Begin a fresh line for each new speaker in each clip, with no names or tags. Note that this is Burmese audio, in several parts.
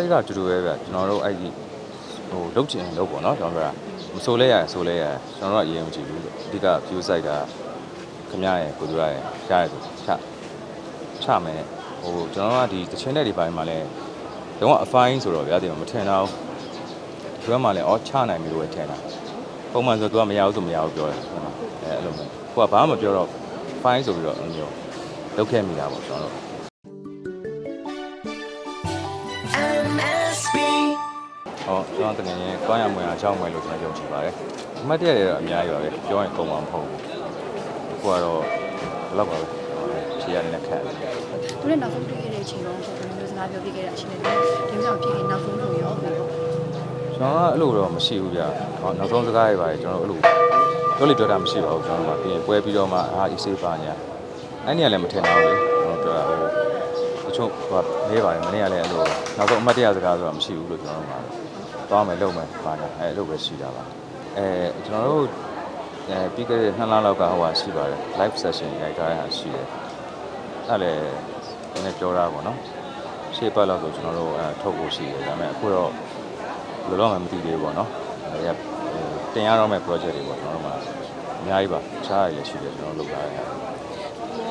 စိတ်ကတူတူပဲဗျကျွန်တော်တို့အဲ့ဒီဟိုလုတ်ချင်လုတ်ပေါ့နော်ကျွန်တော်တို့ကမဆိုလဲရဆိုလဲရကျွန်တော်တို့ကအရင်မကြည့်ဘူးအဓိက view site ကခမရရဲ့ကိုသူရရဲ့ရှားရဲ့ချချမယ်ဟိုကျွန်တော်တို့ကဒီတချင်းတဲ့ဒီပိုင်းမှာလဲတော့အဖိုင်းဆိုတော့ဗျာဒီမှာမထင်တော့ဒီဘက်မှာလဲအော်ချနိုင်ပြီလို့ပဲထင်တာပုံမှန်ဆိုသူကမရဘူးဆိုမရဘူးပြောတယ်ဟုတ်လားအဲအဲ့လိုမျိုးကိုကဘာမှမပြောတော့ fine ဆိုပြီးတော့အဲ့လိုမျိုးလုပ်ခဲ့မိတာပေါ့ကျွန်တော်တို့ ဟောကျွန်တော်တကယ်ရင်ကောင်းရမွေအောင်အကြောင်းမွေလို့ကျွန်တော်ယုံကြည်ပါတယ်အမှတ်တရတွေတော့အများကြီးပါပဲပြောရင်ကုန်မှာမဟုတ်ဘူးကိုကတော့ဘယ်လောက်ပါပဲဖြေရတဲ့ခက်တယ်
သူနဲ့နောက်ဆုံးတွေ့ခဲ့တဲ့အချိန်တော့ဘယ်လိုမျိုးစကားပြောပြခဲ့တဲ့အချိန်တွေဒီကြောင့်ဖြစ်ခဲ့နောက်ဆုံးလို့ရောပြီးတော့
ကျွန်တော်ကအဲ့လိုတော့မရှိဘူးဗျဟောနောက်ဆုံးစကားတွေပါတယ်ကျွန်တော်တို့အဲ့လိုပြောလိပြောတာမရှိပါဘူးကျွန်တော်တို့ကပြီးရင်ပွဲပြီးတော့မှအာအီစေးပါညာအဲ့နေရာလည်းမထင်တော့ဘူးကျွန်တော်ပြောတာဟိုတချို့ဟိုနေပါတယ်မနေ့ကလည်းအဲ့လိုနောက်ဆုံးအမှတ်တရစကားဆိုတာမရှိဘူးလို့ကျွန်တော်တို့မှာ သွားမယ်လုပ်မယ်ပါညာအဲ့လိုပဲရှိတာပါအဲကျွန်တော်တို့အဲပြီးခဲ့တဲ့နှစ်လလောက်ကဟိုဟာရှိပါတယ် live session ရိုက်ထားတာရှိတယ်အဲ့လည်းဒီနေ့ပြောတာပေါ့နော်ရှေ့ပတ်လောက်ဆိုကျွန်တော်တို့အဲထုတ်ဖို့ရှိတယ်ဒါပေမဲ့အခုတော့ဘယ်လိုတော့မှမသိသေးဘူးပေါ့နော်။အဲတင်ရတော့မဲ့ project တွေပေါ့ကျွန်တော်တို့မှာအများကြီးပါ။ခြားရည်လည်းရှိတယ်ကျွန်တော်လုပ်လာရတ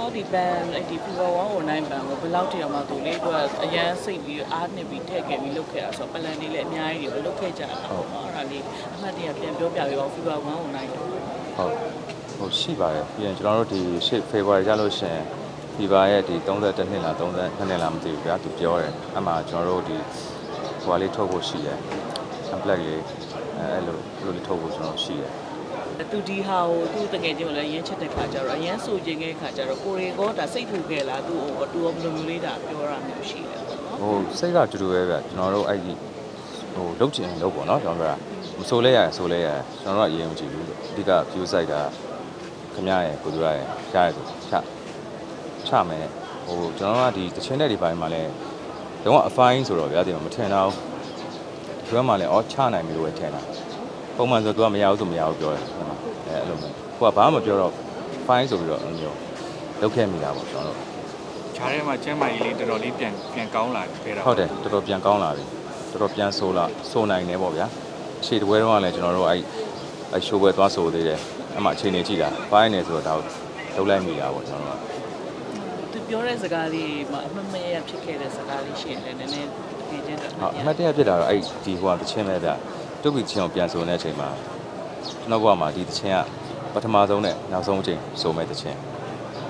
ယ်
ဘောဒီဘန်အဲ့ဒီ Fever 109ဘန်ကိုဘယ်လောက်တည်းအောင်မှသူလေးတို့ကအရန်စိတ်ပြီးအားနှစ်ပြီးထည့်ခဲ့ပြီးလုပ်ခဲ့တာဆိုတော့ပလန်လေးလည်းအများကြီးတွေလုပ်ခဲ့ကြတာပေါ့နော်အဲ့ဒါလေးအမှတ်တရပြန်ပြောပြပေးပါဦး Fever 109တော့။
ဟုတ်။ဟိုရှိပါတယ်။ပြီးရင်ကျွန်တော်တို့ဒီ shape February ကြလို့ရှိရင် Fever ရဲ့ဒီ32နှစ်လား32နှစ်လားမသိဘူးဗျာသူပြောတယ်။အဲ့မှာကျွန်တော်တို့ဒီဟိုဟာလေးထုတ်ဖို့ရှိတယ်။ template လေးအဲအဲ့လိုအဲ့လိုလေးထုတ်ဖို့ကျွန်တော်ရှိတယ်
သူဒီဟာကိုသူတကယ်ချင်းကိုလည်းရင်းချက်တဲ့ခါကျတော့အရန်ဆိုခြင်းတဲ့ခါကျတော့ကိုရီကောဒါစိတ်ထူခဲ့လားသူ့ဟိုတူဘယ်လိုမျိုးလေးဒါပြောရမျိုးရှိတယ်ပေါ့နော်
ဟိုစိတ်ကတူတူပဲဗျကျွန်တော်တို့အဲ့ဒီဟိုလုတ်ချင်လုတ်ပေါ့နော်ကျွန်တော်တို့ကမဆိုလဲရဆိုလဲရကျွန်တော်တို့ကအရင်မကြည့်ဘူးအဓိက view site ကခမရရဲ့ကိုသူရရဲ့ရှားရဲ့ချချမယ်ဟိုကျွန်တော်တို့ကဒီတချင်းတဲ့ဒီပိုင်းမှာလဲတော့အဖိုင်းဆိုတော့ဗျာဒီမှာမထင်တော့ဒီဘက်မှာလဲအော်ချနိုင်ပြီလို့ပဲထင်တာပုံမှန်ဆိုသူကမရဘူးဆိုမရဘူးပြောတယ်ဟုတ်လားအဲအဲ့လိုမျိုး ကိုကဘာမှမပြောတော့ fine ဆိုပြီးတော့အဲ့လိုမျိုးလုပ်ခဲ့မိတာပေါ့ကျွန်တော်တို့
ခြားထဲမှာကျမ်းမာရေးလေးတော်တော်လေးပြန်ပြန်ကောင်းလာခဲ့တာ
ဟုတ်တယ်တော်တော်ပြန်ကောင်းလာပြီတော်တော်ပြန်ဆိုးလာဆိုးနိုင်တယ်ပေါ့ဗျာခြေတပွဲတော့ကလည်းကျွန်တော်တို့အဲ့အဲ့ရှိုးပွဲသွားဆိုသေးတယ်အဲ့မှာအခြေအနေကြည့်တာပိုင်းနေဆိုတော့ဒါလုံးလိုက်မိတာပေါ့ကျွန်တော်တို့က
သူပြောတဲ့စကားလေးမှာအမှတ်မရဖြစ်ခဲ့တဲ့စကားလေးရှိရင်လည်းနည်းနည်းဒီချင်းတော့
ဟုတ်အမှတ်တရဖြစ်တာတော့အဲ့ဒီဟိုကတချင်းပဲဗျတုတ်ပြီးချင်းကိုပြန်ဆိုတဲ့အချိန်မှာကျွန်တော်ကမှဒီတချင်းက ပထမဆုံးနဲ့နောက်ဆုံးအချိန်ဆိုမဲ့တချင်း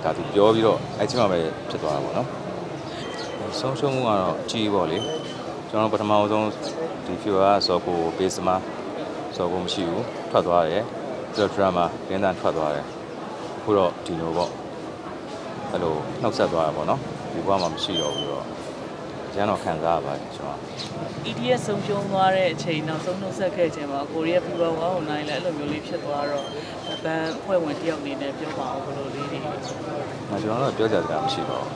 ဒါသူပြောပြီးတော့အဲ့ချင်းမှာပဲဖြစ်သွားတာပေါ့နော်ဆုံးရှုံးမှုကတော့အကြီးပေါ့လေကျွန်တော်ပထမဆုံးဒီ fever ကဆိုကို base မှာဆိုကိုမရှိဘူးထွက်သွားတယ်ပြီးတော့ drama ရင်းတန်းထွက်သွားတယ်အခုတော့ဒီလိုပေါ့အဲ့လိုနှောက်ဆက်သွားတာပေါ့နော်ဒီဘဝမှာမရှိတော့ဘူးတော့ ကျန်တော့ခံစားရပါတယ်ကျွန်တော်
EDS ဆုံးရှုံးသွားတဲ့အချိန်နောက်ဆုံးနှုတ်ဆက်ခဲ့ခြင်းမှာကိုရီးယား Fever 109လည်းအဲ့လိုမျိုးလေးဖြစ်သွားတော့ဘန်ဖွဲ့ဝင်တယောက်အနေနဲ့ပြောပါအောင်ဘယ်လိုလေးတွေ။
ငါကျွန်တော်တို့ပြောကြစကားမရှိပါဘူး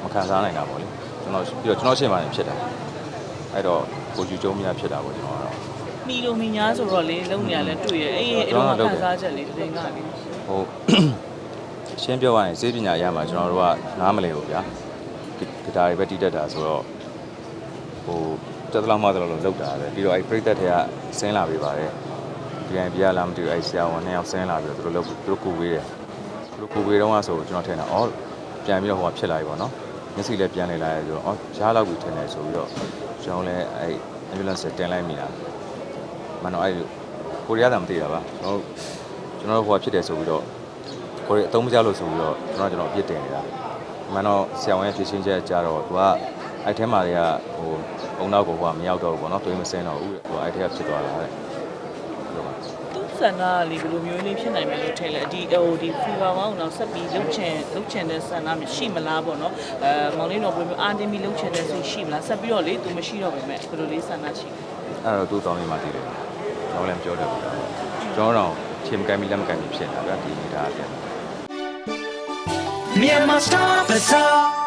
။မခံစားနိုင်တာပေါ့လေ။ကျွန်တော်ပြီးတော့ကျွန်တော်ရှင်းပါတယ်ဖြစ်တာ။အဲ့တော့ကိုယူကျုံးမြဖြစ်တာပေါ့ကျွန်တော်ကတော့
မိလိုမိညာဆိုတော့လေလုံနေရလဲတွေ့ရအဲ့အဲ့တော့ခံစားချက်လေးတင်ကလေး
ဟိုရှင်းပြောရရင်စေပညာအရမှာကျွန်တော်တို့ကနားမလဲဘူးဗျာ။ ဂီတာတွေပဲတီးတတ်တာဆိုတော့ဟိုတက်တလောက်မှတက်လောက်လောက်တာပဲပြီးတော့အဲ့ပရိသတ်တွေကဆင်းလာပေးပါတယ်။ဒီရင်ပြရလားမသိဘူးအဲ့ဆရာဝန်နှစ်ယောက်ဆင်းလာပြီးတော့သူတို့လောက်သူတို့ကူပေးတယ်။သူတို့ကူပေးတော့ကဆိုကျွန်တော်ထင်တာအော်ပြန်ပြီးတော့ဟိုကဖြစ်လာပြီပေါ့နော်။မျက်စိလည်းပြန်လေလာရဲဆိုတော့အော်ရားလောက်ပြီထင်တယ်ဆိုပြီးတော့ကျွန်တော်လည်းအဲ့ ambulance တင်လိုက်မိတာမနော်အဲ့ကိုရီးယားသာမသိတာပါကျွန်တော်တို့ကျွန်တော်တို့ဟိုကဖြစ်တယ်ဆိုပြီးတော့ကိုရီးအသုံးမကျလို့ဆိုပြီးတော့ကျွန်တော်ကျွန်တော်အပြစ်တင်နေတာ မနော်ဆရာဝန်ရဲ့ဖြည့်ရှင်းချက်ကြတော့သူကအဲ့ထဲမှာတွေကဟိုအုံနောက်ကိုဟိုကမရောက်တော့ဘူးပေါ့နော်တွေးမစင်းတော့ဘူးတဲ့ဟိုအဲ့ထဲကဖြစ်သွားတာတဲ့ဟုတ်ပါ
သူဆန္ဒလေးဘယ်လိုမျိုးလေးဖြစ်နိုင်မယ်လို့ထင်လဲဒီဟိုဒီ Fever 1ကိုတော့ဆက်ပြီးလုတ်ချင်လုတ်ချင်တဲ့ဆန္ဒမရှိမလားပေါ့နော်အဲမောင်လေးတော်ဘယ်လိုမျိုးအာတင်ပြီးလုတ်ချင်တဲ့စိတ်ရှိမလားဆက်ပြီးတော့လေသူမရှိတော့ပဲမဲ့ဘယ်လိုလေးဆန္ဒရှိလဲ
အဲ့တော့သူ့တောင်းနေမှတည်တယ်ကျွန်တော်လည်းမပြောတတ်ဘူးဒါပေါ့ကျွန်တော်တော့ချိန်မကမ်းပြီးလက်မကမ်းပြီးဖြစ်နေတာဗျဒီနေတာအပြင်
Myanmar Star Bazaar